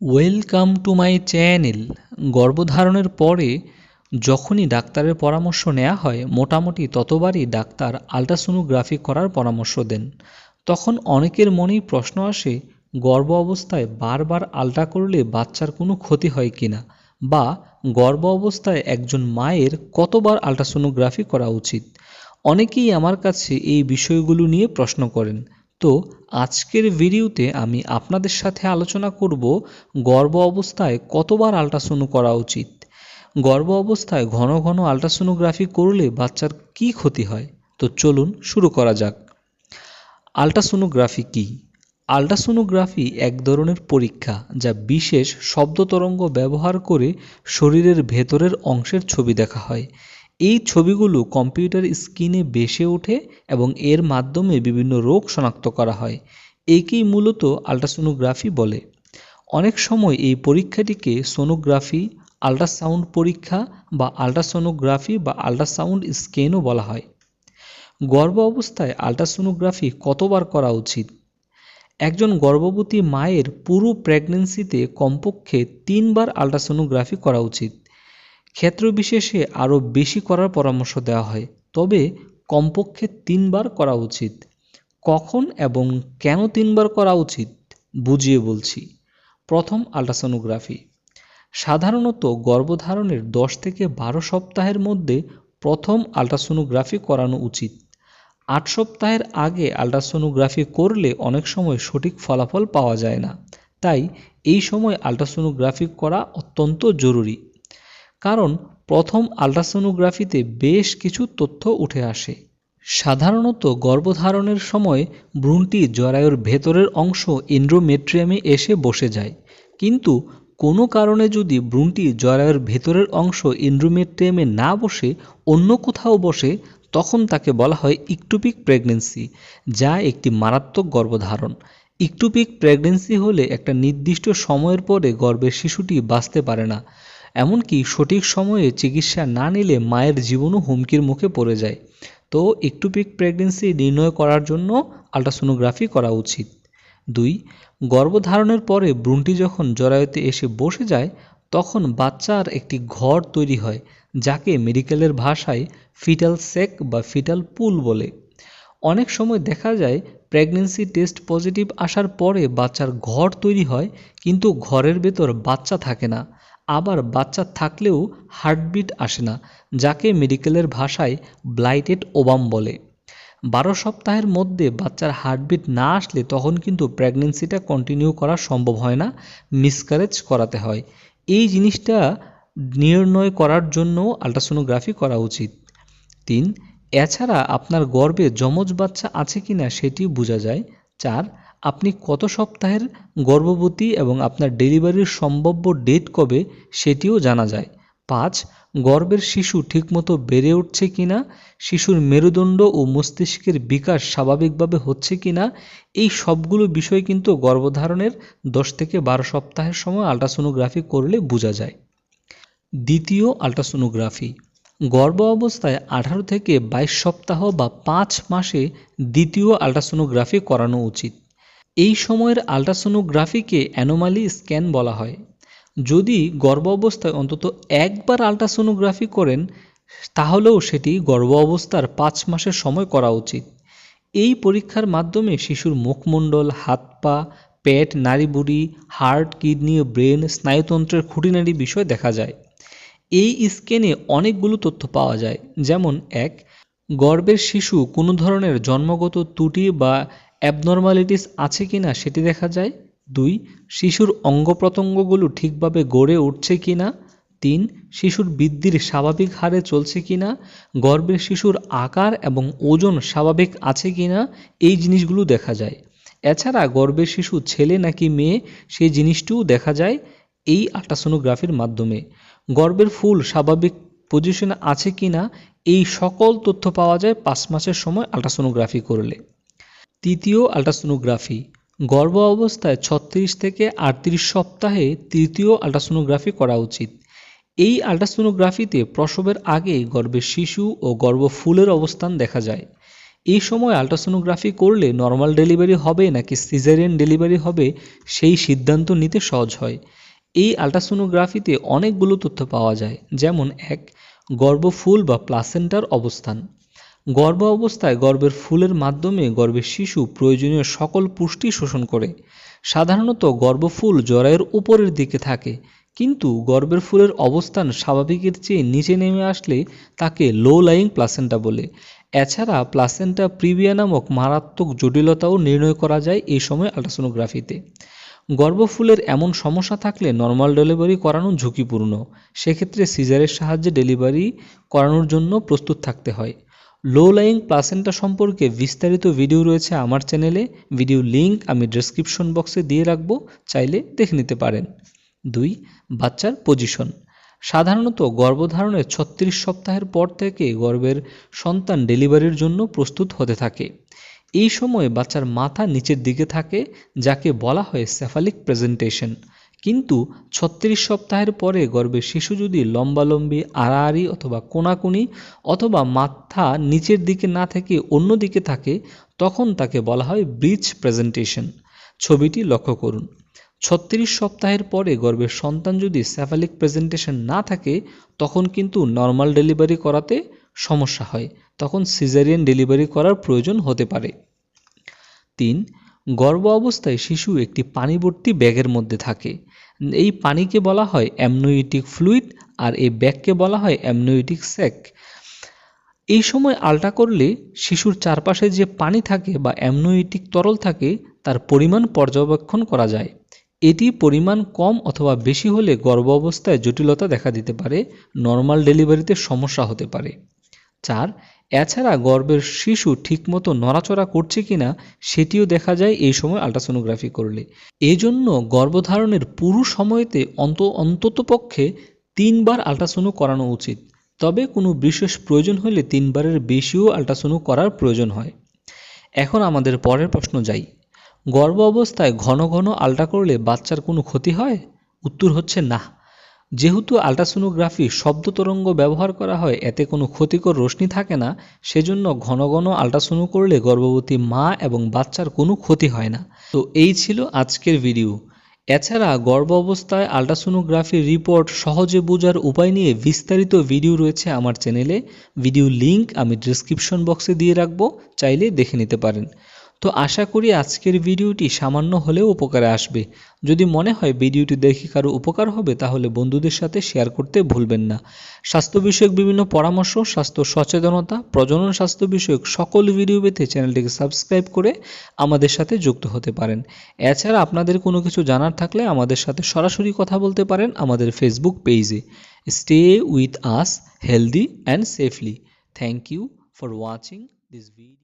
Welcome to my channel. গর্ভধারণের পরে যখনই ডাক্তারের পরামর্শ নেওয়া হয়, মোটামুটি ততবারই ডাক্তার আলট্রাসোনোগ্রাফি করার পরামর্শ দেন। তখন অনেকের মনেই প্রশ্ন আসে, গর্ভ অবস্থায় বারবার আলট্রা করলে বাচ্চার কোনো ক্ষতি হয় কি না বা গর্ভ অবস্থায় একজন মায়ের কতবার আলট্রাসোনোগ্রাফি করা উচিত? অনেকেই আমার কাছে এই বিষয়গুলো নিয়ে প্রশ্ন করেন। তো আজকের ভিডিওতে আমি আপনাদের সাথে আলোচনা করব গর্ভ অবস্থায় কতবার আল্ট্রাসোনো করা উচিত। গর্ভ অবস্থায় ঘন ঘন আল্ট্রাসোনোগ্রাফি করলে বাচ্চার কি ক্ষতি হয়? তো চলুন শুরু করা যাক। আল্ট্রাসোনোগ্রাফি কি? আল্ট্রাসোনোগ্রাফি এক ধরনের পরীক্ষা যা বিশেষ শব্দ তরঙ্গ ব্যবহার করে শরীরের ভেতরের অংশের ছবি দেখা হয়। এই ছবিগুলো কম্পিউটার স্ক্রিনে বেসে ওঠে এবং এর মাধ্যমে বিভিন্ন রোগ শনাক্ত করা হয়। একেই মূলত আলট্রাসোনোগ্রাফি বলে। অনেক সময় এই পরীক্ষাটিকে সোনোগ্রাফি, আল্ট্রাসাউন্ড পরীক্ষা বা আল্ট্রাসোনোগ্রাফি বা আল্ট্রাসাউন্ড স্ক্যানও বলা হয়। গর্ভ অবস্থায় আল্ট্রাসোনোগ্রাফি কতবার করা উচিত? একজন গর্ভবতী মায়ের পুরো প্রেগনেন্সিতে কমপক্ষে তিনবার আল্ট্রাসোনোগ্রাফি করা উচিত। ক্ষেত্রবিশেষে আরও বেশি করার পরামর্শ দেওয়া হয়। তবে কমপক্ষে তিনবার করা উচিত। কখন এবং কেন তিনবার করা উচিত বুঝিয়ে বলছি। প্রথম আল্ট্রাসোনোগ্রাফি। সাধারণত গর্ভধারণের দশ থেকে বারো সপ্তাহের মধ্যে প্রথম আল্ট্রাসোনোগ্রাফি করানো উচিত। আট সপ্তাহের আগে আল্ট্রাসোনোগ্রাফি করলে অনেক সময় সঠিক ফলাফল পাওয়া যায় না। তাই এই সময় আল্ট্রাসোনোগ্রাফি করা অত্যন্ত জরুরি। কারণ প্রথম আল্ট্রাসোনোগ্রাফিতে বেশ কিছু তথ্য উঠে আসে। সাধারণত গর্ভধারণের সময় ভ্রূণটি জরায়ুর ভেতরের অংশ এন্ড্রোমেট্রিয়ামে এসে বসে যায়। কিন্তু কোনো কারণে যদি ভ্রূণটি জরায়ুর ভেতরের অংশ এন্ড্রোমেট্রিয়ামে না বসে, অন্য কোথাও বসে, তখন তাকে বলা হয় ইকটুপিক প্রেগনেন্সি, যা একটি মারাত্মক গর্ভধারণ। ইকটুপিক প্রেগনেন্সি হলে একটা নির্দিষ্ট সময়ের পরে গর্ভের শিশুটি বাঁচতে পারে না। এমনকি সঠিক সময়ে চিকিৎসা না নিলে মায়ের জীবনও হুমকির মুখে পড়ে যায়। তো একটু ইকটুপিক প্রেগনেন্সি নির্ণয় করার জন্য আলট্রাসোনোগ্রাফি করা উচিত। দুই, গর্ভধারণের পরে ভ্রূণটি যখন জরায়ুতে এসে বসে যায়, তখন বাচ্চার একটি ঘর তৈরি হয়, যাকে মেডিকেলের ভাষায় ফিটাল সেক বা ফিটাল পুল বলে। অনেক সময় দেখা যায়, প্রেগনেন্সি টেস্ট পজিটিভ আসার পরে বাচ্চার ঘর তৈরি হয়, কিন্তু ঘরের ভেতর বাচ্চা থাকে না। আবার বাচ্চা থাকলেও হার্টবিট আসে না, যাকে মেডিকেলের ভাষায় ব্লাইটেড ওবাম বলে। বারো সপ্তাহের মধ্যে বাচ্চার হার্টবিট না আসলে তখন কিন্তু প্রেগনেন্সিটা কন্টিনিউ করা সম্ভব হয় না, মিসকারেজ করাতে হয়। এই জিনিসটা নির্ণয় করার জন্য আলট্রাসোনোগ্রাফি করা উচিত। তিন, এছাড়া আপনার গর্ভে যমজ বাচ্চা আছে কি না সেটি বোঝা যায়। চার আপনি কত সপ্তাহের গর্ভবতী এবং আপনার ডেলিভারির সম্ভাব্য ডেট কবে সেটিও জানা যায়। পাঁচ, গর্ভের শিশু ঠিকমতো বেড়ে উঠছে কি না শিশুর মেরুদণ্ড ও মস্তিষ্কের বিকাশ স্বাভাবিকভাবে হচ্ছে কি না এই সবগুলো বিষয় কিন্তু গর্ভধারণের দশ থেকে বারো সপ্তাহের সময় আল্ট্রাসোনোগ্রাফি করলে বোঝা যায়। দ্বিতীয় আল্ট্রাসোনোগ্রাফি, গর্ভ অবস্থায় আঠারো থেকে বাইশ সপ্তাহ বা পাঁচ মাসে দ্বিতীয় আল্ট্রাসোনোগ্রাফি করানো উচিত। এই সময়ের আলট্রাসোনোগ্রাফিকে অ্যানোমালি স্ক্যান বলা হয়। যদি গর্ভ অবস্থায় অন্তত একবার আলট্রাসোনোগ্রাফি করেন, তাহলেও সেটি গর্ভ অবস্থার পাঁচ মাসের সময় করা উচিত। এই পরীক্ষার মাধ্যমে শিশুর মুখমণ্ডল, হাত পা, পেট নাড়িবুড়ি হার্ট, কিডনি, ব্রেন, স্নায়ুতন্ত্রের খুঁটিনাটি বিষয় দেখা যায়। এই স্ক্যানে অনেকগুলো তথ্য পাওয়া যায়। যেমন, এক, গর্ভের শিশু কোনো ধরনের জন্মগত ত্রুটি বা অ্যাবনর্মালিটিস আছে কি না সেটি দেখা যায়। দুই, শিশুর অঙ্গ প্রত্যঙ্গগুলো ঠিকভাবে গড়ে উঠছে কি না তিন, শিশুর বৃদ্ধির স্বাভাবিক হারে চলছে কি না গর্ভের শিশুর আকার এবং ওজন স্বাভাবিক আছে কি না এই জিনিসগুলো দেখা যায়। এছাড়া গর্ভের শিশু ছেলে নাকি মেয়ে সেই জিনিসটিও দেখা যায় এই আল্ট্রাসোনোগ্রাফির মাধ্যমে। গর্ভের ফুল স্বাভাবিক পজিশনে আছে কি না এই সকল তথ্য পাওয়া যায় পাঁচ মাসের সময় আল্ট্রাসোনোগ্রাফি করলে। তৃতীয় আল্ট্রাসোনোগ্রাফি। গর্ভ অবস্থায় ছত্রিশ থেকে আটত্রিশ সপ্তাহে তৃতীয় আল্ট্রাসোনোগ্রাফি করা উচিত। এই আল্ট্রাসোনোগ্রাফিতে প্রসবের আগে গর্ভের শিশু ও গর্ভফুলের অবস্থান দেখা যায়। এই সময় আল্ট্রাসোনোগ্রাফি করলে নর্মাল ডেলিভারি হবে নাকি সিজারিয়ান ডেলিভারি হবে সেই সিদ্ধান্ত নিতে সহজ হয়। এই আল্ট্রাসোনোগ্রাফিতে অনেকগুলো তথ্য পাওয়া যায়, যেমন এক গর্ভফুল বা প্লাসেন্টার অবস্থান। গর্ভ অবস্থায় গর্ভের ফুলের মাধ্যমে গর্ভের শিশু প্রয়োজনীয় সকল পুষ্টি শোষণ করে। সাধারণত গর্ভফুল জরায়ের উপরের দিকে থাকে, কিন্তু গর্ভের ফুলের অবস্থান স্বাভাবিকের চেয়ে নিচে নেমে আসলে তাকে লো লাইং প্লাসেন্টা বলে। এছাড়া প্লাসেন্টা প্রিভিয়া নামক মারাত্মক জটিলতাও নির্ণয় করা যায় এই সময় আলট্রাসোনোগ্রাফিতে গর্ভফুলের এমন সমস্যা থাকলে নর্মাল ডেলিভারি করানো ঝুঁকিপূর্ণ। সেক্ষেত্রে সিজারের সাহায্যে ডেলিভারি করানোর জন্য প্রস্তুত থাকতে হয়। লো লাইং প্লাসেন্টা সম্পর্কে বিস্তারিত ভিডিও রয়েছে আমার চ্যানেলে। ভিডিও লিংক আমি ডেসক্রিপশন বক্সে দিয়ে রাখব, চাইলে দেখে নিতে পারেন। দুই, বাচ্চার পজিশন সাধারণত গর্ভধারণের ছত্রিশ সপ্তাহের পর থেকে গর্ভের সন্তান ডেলিভারির জন্য প্রস্তুত হতে থাকে। এই সময় বাচ্চার মাথা নিচের দিকে থাকে, যাকে বলা হয় সেফালিক প্রেজেন্টেশন কিন্তু ছত্রিশ সপ্তাহের পরে গর্ভের শিশু যদি লম্বালম্বি, আড়াআড়ি অথবা কোনাকুনি অথবা মাথা নিচের দিকে না থেকে অন্য দিকে থাকে, তখন তাকে বলা হয় ব্রিজ প্রেজেন্টেশন। ছবিটি লক্ষ্য করুন। ছত্রিশ সপ্তাহের পরে গর্ভের সন্তান যদি স্যাফালিক প্রেজেন্টেশন না থাকে, তখন কিন্তু নর্মাল ডেলিভারি করাতে সমস্যা হয়। তখন সিজারিয়ান ডেলিভারি করার প্রয়োজন হতে পারে। তিন গর্ভ অবস্থায় শিশু একটি পানিবর্তী ব্যাগের মধ্যে থাকে। এই পানিকে বলা হয় অ্যামনোইটিক ফ্লুইড আর এই ব্যাগকে বলা হয় অ্যামনোইটিক স্যাক। এই সময় আলটা করলে শিশুর চারপাশে যে পানি থাকে বা অ্যামনোইটিক তরল থাকে, তার পরিমাণ পর্যবেক্ষণ করা যায়। এটি পরিমাণ কম অথবা বেশি হলে গর্ভ অবস্থায় জটিলতা দেখা দিতে পারে, নর্মাল ডেলিভারিতে সমস্যা হতে পারে। চার এছাড়া গর্ভের শিশু ঠিকমতো নড়াচড়া করছে কিনা সেটিও দেখা যায় এই সময় আলট্রাসোনোগ্রাফি করলে। এই জন্য গর্ভধারণের পুরো সময়তে অন্ত অন্ততপক্ষে তিনবার আলট্রাসোনো করানো উচিত। তবে কোনো বিশেষ প্রয়োজন হলে তিনবারের বেশিও আলট্রাসোনো করার প্রয়োজন হয়। এখন আমাদের পরের প্রশ্ন যাই। গর্ভ অবস্থায় ঘন ঘন আলট্রা করলে বাচ্চার কোনো ক্ষতি হয়? উত্তর হচ্ছে না। যেহেতু আলট্রাসোনোগ্রাফি শব্দ তরঙ্গ ব্যবহার করা হয়, এতে কোনো ক্ষতিকর রশ্মি থাকে না, সেজন্য ঘন ঘন আলট্রাসোনো করলে গর্ভবতী মা এবং বাচ্চার কোনো ক্ষতি হয় না। তো এই ছিল আজকের ভিডিও। এছাড়া গর্ভ অবস্থায় আলট্রাসোনোগ্রাফির রিপোর্ট সহজে বোঝার উপায় নিয়ে বিস্তারিত ভিডিও রয়েছে আমার চ্যানেলে। ভিডিও লিংক আমি ডিসক্রিপশন বক্সে দিয়ে রাখব, চাইলে দেখে নিতে পারেন। তো আশা করি আজকের ভিডিওটি সামান্য হলেও উপকারে আসবে। যদি মনে হয় ভিডিওটি দেখে কারও উপকার হবে, তাহলে বন্ধুদের সাথে শেয়ার করতে ভুলবেন না। স্বাস্থ্য বিষয়ক বিভিন্ন পরামর্শ, স্বাস্থ্য সচেতনতা, প্রজনন স্বাস্থ্য বিষয়ক সকল ভিডিও পেতে চ্যানেলটিকে সাবস্ক্রাইব করে আমাদের সাথে যুক্ত হতে পারেন। এছাড়া আপনাদের কোনো কিছু জানার থাকলে আমাদের সাথে সরাসরি কথা বলতে পারেন আমাদের ফেসবুক পেজে stay with us healthy and safely thank you for watching this video